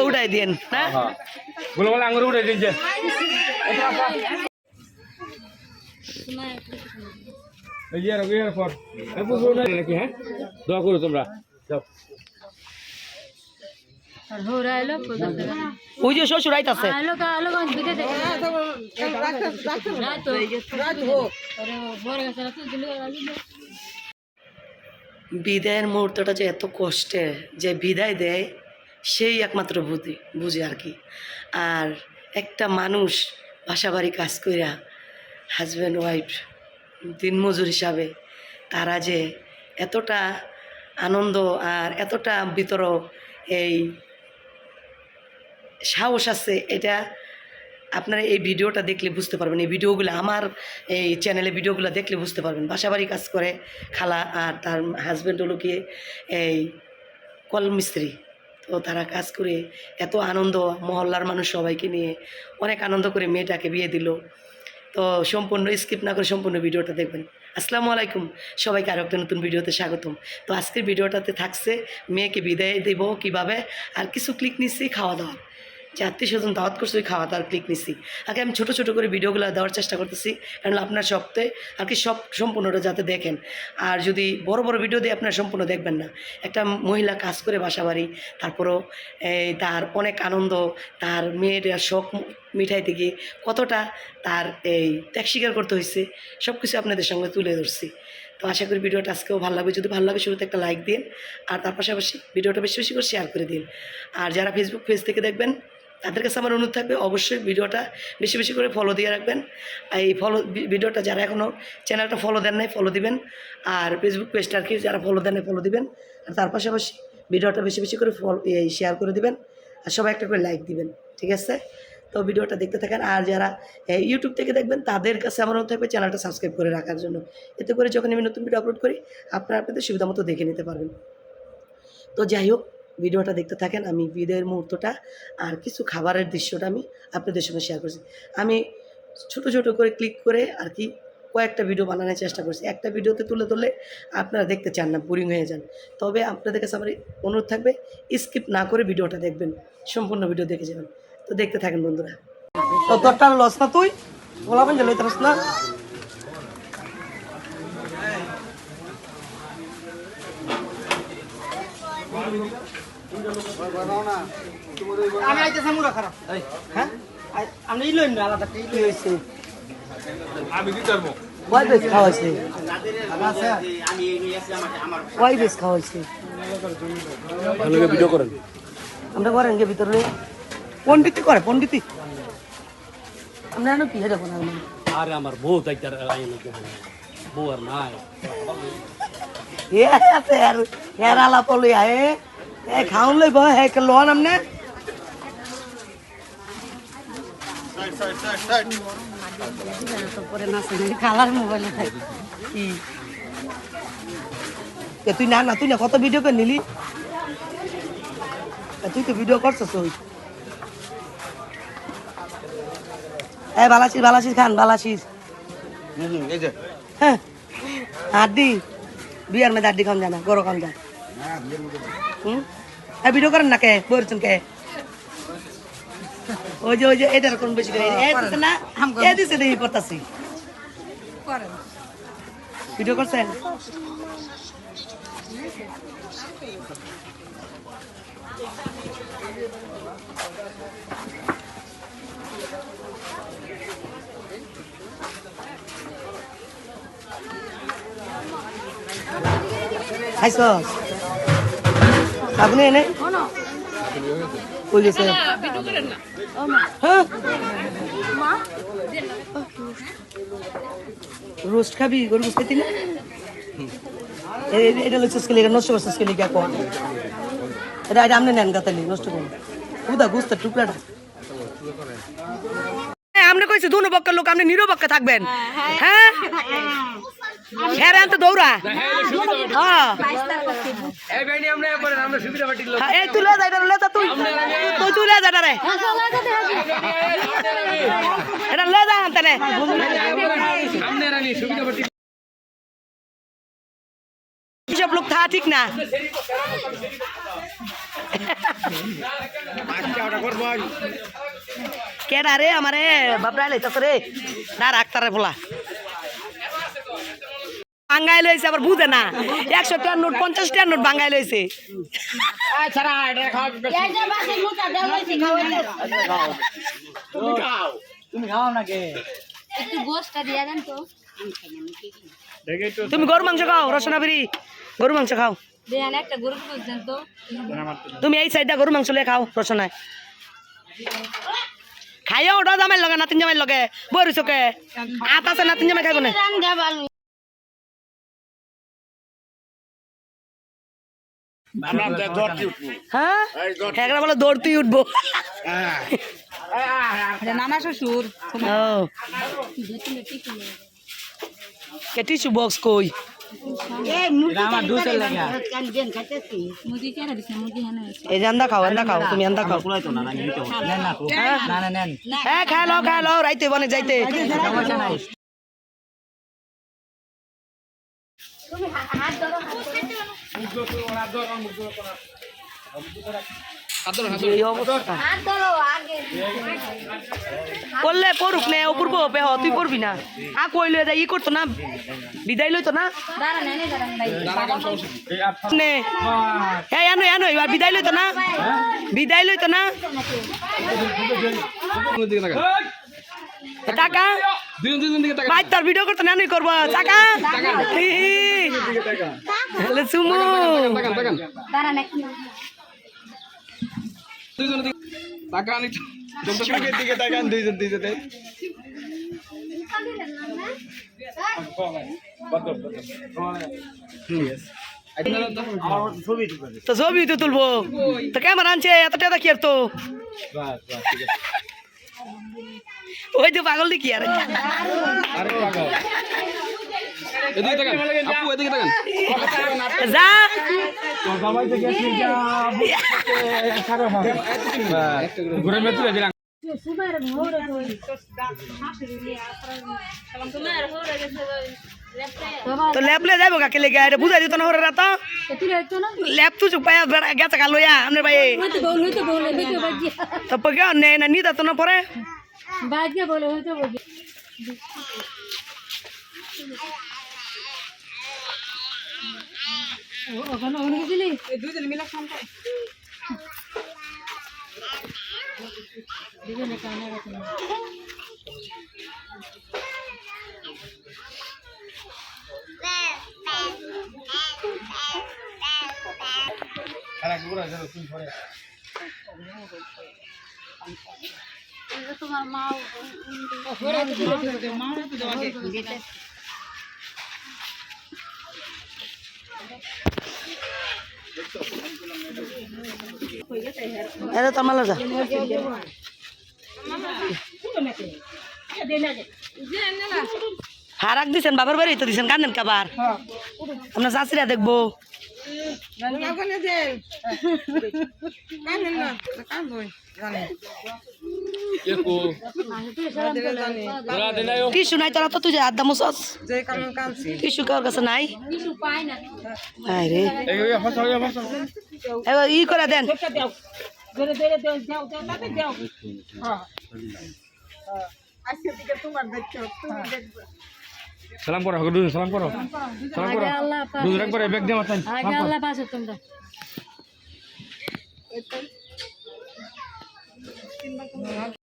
উঠাই দিয়েন হ্যাঁ হ্যাঁ। আঙুর উঠে দিচ্ছে এই যে রবি এর পর এই পুজো না নাকি হ্যাঁ? দোয়া করো তোমরা। ওই যে শ্বশুর আইতাছে। বিদায়ের মুহূর্তটা যে এত কষ্টের যে বিদায় দেয় সেই একমাত্র বুঝি, বুঝে আর কি। আর একটা মানুষ বাসা বাড়ি কাজ কইরা হাজব্যান্ড ওয়াইফ দিনমজুর হিসাবে তারা যে এতটা আনন্দ আর এতটা ভিতর এই সাহস আছে, এটা আপনারা এই ভিডিওটা দেখলে বুঝতে পারবেন। এই ভিডিওগুলো আমার এই চ্যানেলে ভিডিওগুলো দেখলে বুঝতে পারবেন। বাসাবাড়ি কাজ করে খালা আর তার হাজব্যান্ড হলো গিয়ে এই কল মিস্ত্রি তো তারা কাজ করে এত আনন্দ মহল্লার মানুষ সবাইকে নিয়ে। অনেক আনন্দ করে মেয়েটাকে বিয়ে দিল। তো সম্পূর্ণ স্কিপ না করে সম্পূর্ণ ভিডিওটা দেখবেন। আসসালামু আলাইকুম। সবাইকে আরও একটা নতুন ভিডিওতে স্বাগতম। তো আজকের ভিডিওটাতে থাকছে, মেয়েকে বিদায় দেব কীভাবে? আর কিছু ক্লিক নিচ্ছি, খাওয়া দাওয়া। যে আত্মীয় স্বজন দাওয়াত করছে, ওই খাওয়া দাওয়ার ক্লিক নিচ্ছি আগে আমি ছোটো ছোটো করে ভিডিওগুলো দেওয়ার চেষ্টা করতেছি, কারণ আপনার সপ্তাহে আর কি সব সম্পূর্ণটা যাতে দেখেন। আর যদি বড় বড় ভিডিও দিয়ে আপনার সম্পূর্ণ দেখবেন না। একটা মহিলা কাজ করে বাসা বাড়ি তারপরও এই তার অনেক আনন্দ, তার মেয়ের শখ মিঠাইতে গিয়ে কতটা তার এই ত্যাগ স্বীকার করতে হয়েছে সব কিছু আপনাদের সঙ্গে তুলে ধরছি। তো আশা করি ভিডিওটা আজকেও ভালো লাগবে। যদি ভালো লাগে, শুরুতে একটা লাইক দিন, আর তার পাশাপাশি ভিডিওটা বেশি বেশি করে শেয়ার করে দিন। আর যারা ফেসবুক পেজ থেকে দেখবেন তাদের কাছে আমার অনুরোধ থাকবে, অবশ্যই ভিডিওটা বেশি বেশি করে ফলো দিয়ে রাখবেন। আর এই ফলো ভিডিওটা যারা এখনও চ্যানেলটা ফলো দেন নাই ফলো দিবেন। আর ফেসবুক পেজটা আর কি যারা ফলো দেন নাই ফলো দিবেন। আর তার পাশাপাশি ভিডিওটা বেশি বেশি করে ফলো এই শেয়ার করে দিবেন। আর সবাই একটা করে লাইক দিবেন, ঠিক আছে? তো ভিডিওটা দেখতে থাকেন। আর যারা ইউটিউব থেকে দেখবেন, তাদের কাছে আমার অনুরোধ থাকবে চ্যানেলটা সাবস্ক্রাইব করে রাখার জন্য। এতে করে যখন আমি নতুন ভিডিও আপলোড করি, আপনারা আপনাদের সুবিধা মতো দেখে নিতে পারবেন। তো যাই হোক ভিডিওটা দেখতে থাকেন, আমি বিদায়ের মুহূর্তটা আর কিছু খাবারের দৃশ্যটা আমি আপনাদের সঙ্গে শেয়ার করছি। আমি ছোট ছোট করে ক্লিক করে আর কি কয়েকটা ভিডিও বানানোর চেষ্টা করছি। একটা ভিডিওতে তুলে ধরলে আপনারা দেখতে চান না বোরিং হয়ে যান। তবে আপনাদের কাছে আমার অনুরোধ থাকবে স্কিপ না করে ভিডিওটা দেখবেন, সম্পূর্ণ ভিডিও দেখে যাবেন। তো দেখতে থাকেন বন্ধুরা। তো তোরটা লস না তুই? বলাবেন যে না। আমি আইতেছি মুরা খারাপ। হ্যাঁ? আই- আমি ইলইন না আলাদা ইলই হইছে আমি কি করব? কয় বেশ খাওয়াইছে। কয় বেশ খাওয়াইছে। ভিডিও করেন? আমরা করেন গে ভিতরে। পণ্ডিতি করে পণ্ডিতি আমরা জানো কি এটা কোন আরে আমার বউ দাইতার বউ আর নাই। এ আছে আর এর আলা পলি আয়ে এ খাউন লইব হে কে লোন আমনে খালার মোবাইলে থাকে কি এ তুই না না তুই না কত ভিডিও করে নিলি এ তুই তো ভিডিও করছিস ওই এ বালাসিস বালাসিস খান বালাসিস এই যে হ্যাঁ হাড্ডি বিয়ার মধ্যে হাড্ডি খান জানা গরো খান যা হুম এ ভিডিও করেন না কে বলছেন কে ওই যে ওই যে এটার কোন বেশি করে এ দিছে না এ দিছে দেখি করতাছি ভিডিও করছেন খাইছস আপনি এনে? কই গেছে হ্যাঁ? রোস্ট খাবি? গরু গোস্ত খাইতি না? এটা লইছিস নষ্ট করছিস কোয়া এটা নেন গাতালি নষ্ট করুন। উদা গুস্তের টুকরাটা। আপনি কইছি দুনো পক্ষের লোক আপনি নিরপক্ষে থাকবেন। হ্যাঁ। হ্যাঁ আনতে দৌড়া। হ্যাঁ। এই হ্যাঁ, তুই লে যা এটা লে যা তুই তুই তুই লে যা এটা রে। এটা লে যা পাটি সব লোক থা ঠিক না। কেডা রে আমারে? বাপরা লাইতাছ রে। না রাখতারে বলা। বাঙ্গাই লইছে আবার বুঝে না। একশো টাকার নোট পঞ্চাশ টাকার নোট বাঙ্গাই লইছে একটু গোষ্ঠটা দিয়ে দেন তো। তুমি গরু মাংস খাও রসনা বিড়ি গরু মাংস খাও। দেন একটা গরু গোশ দেন তো। তুমি এই সাইডটা গরু মাংস লিয়ে খাও রসনায়। খাইয়া ওটা জামাই লগে নাতিন জামাই লগে। বই চোখে। আত আছে নাতিন জামাই খাইব না। হ্যাঁ? বলে দৌড়তেই উঠবো। নানা শ্বশুর বক্স কই? খাও খাও তুমি আন্দা খাও। হ্যাঁ? খাই খাই রাইতে বনে যাইতে এই অবস্থা হাত ধরো আগে করলে করুক নে অপূর্ব পেহ তুই করবি না। আ কই লই ই করতো না বিদায় লইতো না? নে। হ্যাঁ এনো এনো এবার বিদায় লইতো না? বিদায় লইতো না? টাকা? দুজন দুজন দিকে তাকা ভাই তোর ভিডিও করতো না করব। টাকা। দুইজন দুইজন। তো ছবি তো তুলবো। তো ক্যামেরা আনছে এত টাকা কি আর তো? ওই তো পাগল দেখি আর? আরে পাগল। এদিকে তাকান। আপু, এদিকে তাকান। যা। ঘুরে মেয়ে তুলে দিলাম তো ল্যাব লে যাইবো কাকে লেগে এটা বুঝাই দিত না ওরা রাত। না ল্যাব তুই পায়া গেছে কালো ইয়া আমনে ভাই তো তো পরে বাজিয়া বলে হইতো বল ওখানে অনেক দিলি দুজন মিলে ফোন কর দুজনে কানে রাখুন তোমার মা তো মালা যা হারাক দিছেন বাবার বাড়ি তো দিছেন কান্দেন কাবার আপনার চাষিরা দেখব একো তোরা দিনায়ও টিসু নাই তোরা তো তুই যে আদা মুসস টিসু কার কাছে নাই? ই করে দেন। সালাম করো দুজন সালাম করো। সালাম করো আগে আল্লাহ পাক দুজন একবার ব্যাগ দিয়ে মারতেন আগে আল্লাহ পাশে তোমরা। Simba.